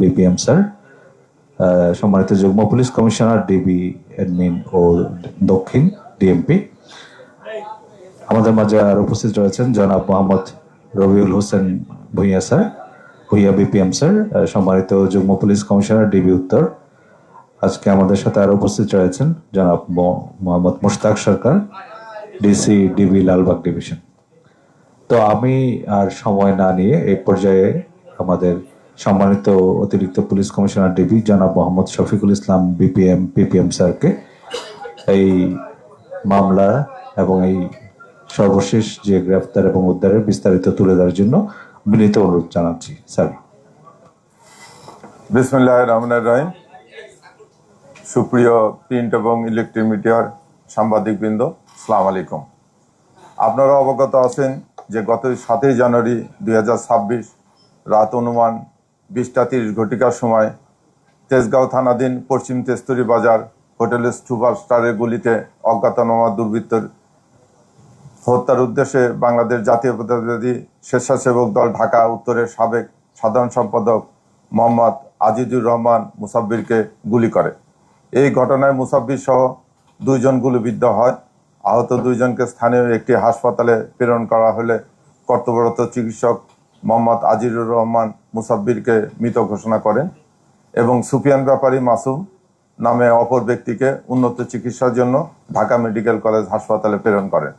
BPM sir সম্মানিত যুগ্ম police commissioner DB admin ও দক্ষিণ ডিএমপি আমাদের মাঝে আর উপস্থিত রয়েছেন জনাব Mohammad Rabiul Hossain Bhuiyan sir Bhuiyan BPM sir সম্মানিত যুগ্ম পুলিশ কমিশনার ডিবি উত্তর। আজকে আমাদের সাথে আর উপস্থিত রয়েছেন জনাব Mohammad Mushtaq Sarkar DC DB Lalbagh division. তো আমি আর সময় না নিয়ে এই পর্যায়ে আমাদের সম্মানিত অতিরিক্ত পুলিশ কমিশনার ডিবি জনাব মোহাম্মদ শফিকুল ইসলাম, বিপিএম, পিপিএম স্যারকে। এই মামলা এবং এই সর্বশেষ যে গ্রেফতার এবং উদ্ধারের বিস্তারিত তুলে ধরার জন্য বিনীত অনুরোধ জানাচ্ছি, স্যার। বিসমুল্লাহ রহমানের রহিম। সুপ্রিয় প্রিন্ট এবং ইলেকট্রিক মিডিয়ার সাংবাদিকবৃন্দ সালাম আলাইকুম। আপনারা অবগত আছেন যে গত সাতই জানুয়ারি দুই হাজার ছাব্বিশ রাত অনুমান বিশটা তিরিশ ঘটিকার সময় তেজগাঁও থানাধীন পশ্চিম তেস্তুরি বাজার হোটেলের সুপারস্টারের গুলিতে অজ্ঞাতনামা দুর্বৃত্তর হত্যার উদ্দেশ্যে বাংলাদেশ জাতীয়তাবাদী স্বেচ্ছাসেবক দল ঢাকা উত্তরের সাবেক সাধারণ সম্পাদক মোহাম্মদ আজিজুর রহমান মুসাব্বিরকে গুলি করে। এই ঘটনায় মুসাব্বির সহ দুইজন গুলিবিদ্ধ হয়। আহত দুইজনকে স্থানীয় একটি হাসপাতালে প্রেরণ করা হলে কর্তব্যরত চিকিৎসক মোহাম্মদ আজিজুর রহমান মুসাব্বিরকে মৃত ঘোষণা করেন এবং সুফিয়ান ব্যাপারী মাসুম নামে অপর ব্যক্তিকে উন্নত চিকিৎসার জন্য ঢাকা মেডিকেল কলেজ হাসপাতালে প্রেরণ করেন।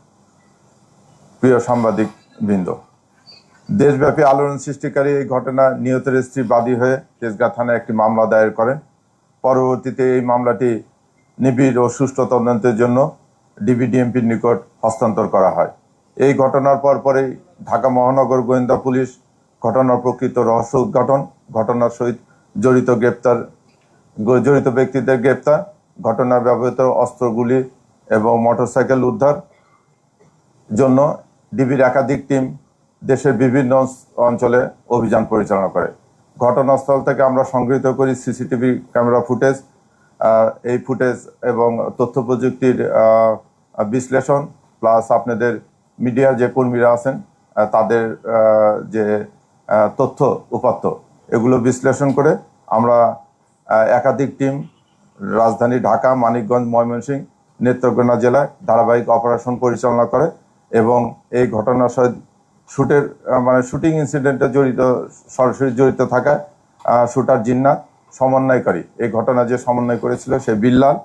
প্রিয় সাংবাদিক বৃন্দ দেশব্যাপী আলোড়ন সৃষ্টিকারী এই ঘটনা নিহতের স্ত্রী বাদী হয়ে তেজগাঁ থানায় একটি মামলা দায়ের করেন। পরবর্তীতে এই মামলাটি নিবিড় ও সুষ্ঠু তদন্তের জন্য ডিবিডিএমপির নিকট হস্তান্তর করা হয়। এই ঘটনার পরপরই ঢাকা মহানগর গোয়েন্দা পুলিশ ঘটনার প্রকৃত রহস্য উদ্ঘাটন, ঘটনার সহিত জড়িত গ্রেপ্তার জড়িত ব্যক্তিদের গ্রেপ্তার, ঘটনায় ব্যবহৃত অস্ত্রগুলি এবং মোটরসাইকেল উদ্ধার জন্য ডিবির একাধিক টিম দেশের বিভিন্ন অঞ্চলে অভিযান পরিচালনা করে। ঘটনাস্থল থেকে আমরা সংগৃহীত করি সিসিটিভি ক্যামেরা ফুটেজ। এই ফুটেজ এবং তথ্য প্রযুক্তির বিশ্লেষণ, প্লাস আপনাদের মিডিয়ার যে কর্মীরা আছেন তাদের যে তথ্য উপাত্ত, এগুলো বিশ্লেষণ করে আমরা একাধিক টিম রাজধানী ঢাকা, মানিকগঞ্জ, ময়মনসিংহ, নেত্রকোনা জেলায় ধারাবাহিক অপারেশন পরিচালনা করে এবং এই ঘটনার সহিত শুটের মানে শুটিং ইনসিডেন্টে জড়িত, সরাসরি জড়িত থাকা শুটার জিন্নাত সমন্বয়কারী। এই ঘটনা যে সমন্বয় করেছিল সে বিল্লাল।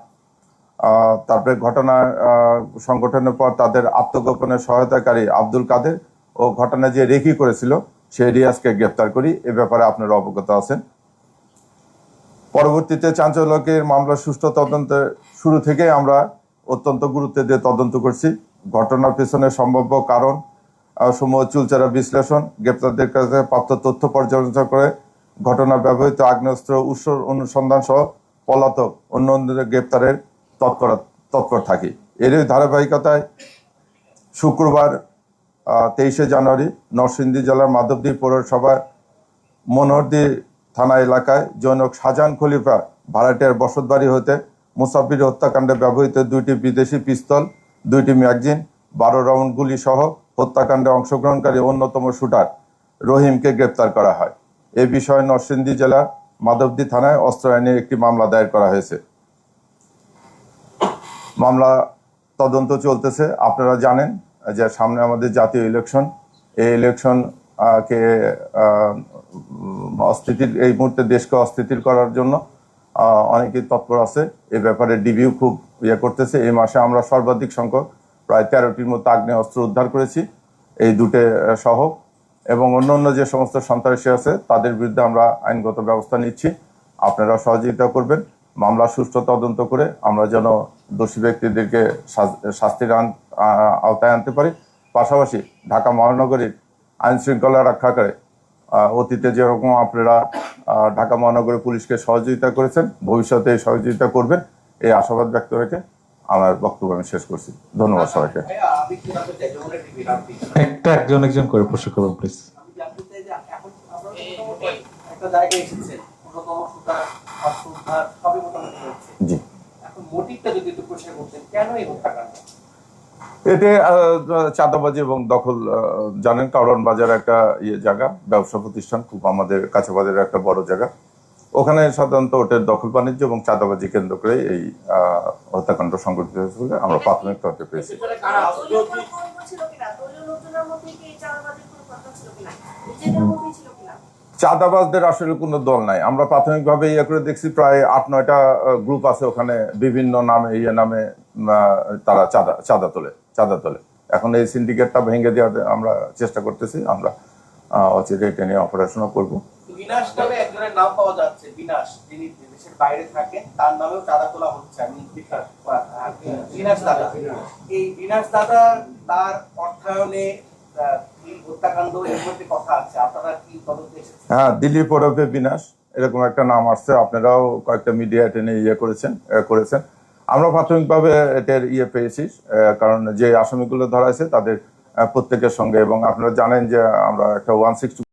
তারপরে ঘটনা সংগঠনের পর তাদের আত্মগোপনের সহায়তাকারী আব্দুল কাদের ও ঘটনা যে রেকি করেছিল, সে রিয়াজকে গ্রেপ্তার করি। এ ব্যাপারে আপনারা অবগত আছেন। পরবর্তীতে চাঞ্চল্যকের মামলা সুষ্ঠু তদন্তের শুরু থেকে আমরা অত্যন্ত গুরুত্ব দিয়ে তদন্ত করছি। ঘটনার পেছনে সম্ভাব্য কারণ সমূহ চুলচারা বিশ্লেষণ, গ্রেপ্তারদের কাছে প্রাপ্ত তথ্য পর্যালোচনা করে ঘটনা ব্যবহৃত আগ্নেয়াস্ত্র উৎস অনুসন্ধান সহ পলাতক অন্য গ্রেপ্তারের তৎপর তৎপর থাকি। এরই ধারাবাহিকতায় শুক্রবার তেইশে জানুয়ারি নরসিংদী জেলার মাধবদী পৌরসভার মনোহরদী থানা এলাকায় জনক শাহজাহান খলিফা ভাড়াটিয়ার বসতবাড়ি হতে মুসাফির হত্যাকাণ্ডে ব্যবহৃত দুইটি বিদেশি পিস্তল, দুইটি ম্যাগজিন, বারো রাউন্ড গুলি সহ হত্যাকাণ্ডে অংশগ্রহণকারী অন্যতম শুটার রহিমকে গ্রেপ্তার করা হয়। এ বিষয়ে নরসিংদী জেলার মাধবদী থানায় অস্ত্র আইনে একটি মামলা দায়ের করা হয়েছে। মামলা তদন্ত চলতেছে আপনারা জানেন যে সামনে আমাদের জাতীয় ইলেকশন এই ইলেকশন কে অস্থিতির এই মুহূর্তে দেশকে অস্থিতির করার জন্য আহ, অনেকেই তৎপর আছে। এ ব্যাপারে ডিবিও খুব ইয়ে করতেছে। এই মাসে আমরা সর্বাধিক সংখ্যক প্রায় তেরোটির মতো আগ্নেয় অস্ত্র উদ্ধার করেছি এই দুটো সহ। এবং অন্যান্য যে সমস্ত সন্ত্রাসী আছে তাদের বিরুদ্ধে আমরা আইনগত ব্যবস্থা নিচ্ছি। আপনারা সহযোগিতা করবেন। মামলা সুষ্ঠু তদন্ত করে আমরা যেন দোষী ব্যক্তিদেরকে শাস- শাস্তির আন- আওতায় আনতে পারি। পাশাপাশি ঢাকা মহানগরীর আইন শৃঙ্খলা রক্ষা করে অতীতে যেরকম আপনারা ঢাকা মহানগরী পুলিশকে সহযোগিতা করেছেন ভবিষ্যতে সহযোগিতা করবেন এই আশাবাদ ব্যক্ত রেখে আমার বক্তব্য আমি শেষ করছি। ধন্যবাদ সবাইকে। একটি একজন একজন করে প্রশ্ন করুন প্লিজ একটা জায়গায় এসেছেন, সুতার, অস্ত্র উদ্ধার, সবই মোটামুটি হয়েছে। জি এখন মোটিভটা কেন এই হত্যাকাণ্ড? এতে চাঁদাবাজি এবং দখল জানেন কারণ বাজার একটা ইয়ে জায়গা ব্যবসা প্রতিষ্ঠান খুব আমাদের কাছে বাজারের একটা বড় জায়গা। ওখানে সাধারণত ওটের দখল বাণিজ্য এবং চাঁদাবাজি কেন্দ্র করে এই হত্যাকাণ্ড সংঘটিত হয়েছে বলে আমরা প্রাথমিক তথ্য পেয়েছি। চাঁদাবাজদের আসলে কোনো দল নাই। আমরা প্রাথমিকভাবে ইয়ে করে দেখছি প্রায় আট, নয়টা গ্রুপ আছে ওখানে বিভিন্ন নামে ইয়ে নামে তারা চাঁদা চাঁদা তোলে চাঁদা তোলে। এখন এই সিন্ডিকেটটা ভেঙে দেওয়ার আমরা চেষ্টা করতেছি, আমরা অচিরে এটা নিয়ে অপারেশনও করব। বিনাশ নামে একজনের নাম পাওয়া যাচ্ছে, বিনাশ, যিনি দেশের বাইরে থাকেন, তার নামেও চাঁদা তোলা হচ্ছে, আমি বিনাশ দাদা। এই বিনাশ দাদা তার অর্থায়নে হ্যাঁ দিলীপ ওরফে বিনাশ, এরকম একটা নাম আসছে, আপনারাও কয়েকটা মিডিয়া টেনে ইয়ে করেছেন করেছেন। আমরা প্রাথমিকভাবে এটার ইয়ে পেয়েছি কারণ যে আসামিগুলো ধরা আছে তাদের প্রত্যেকের সঙ্গে, এবং আপনারা জানেন যে আমরা একটা ওয়ান সিক্সটি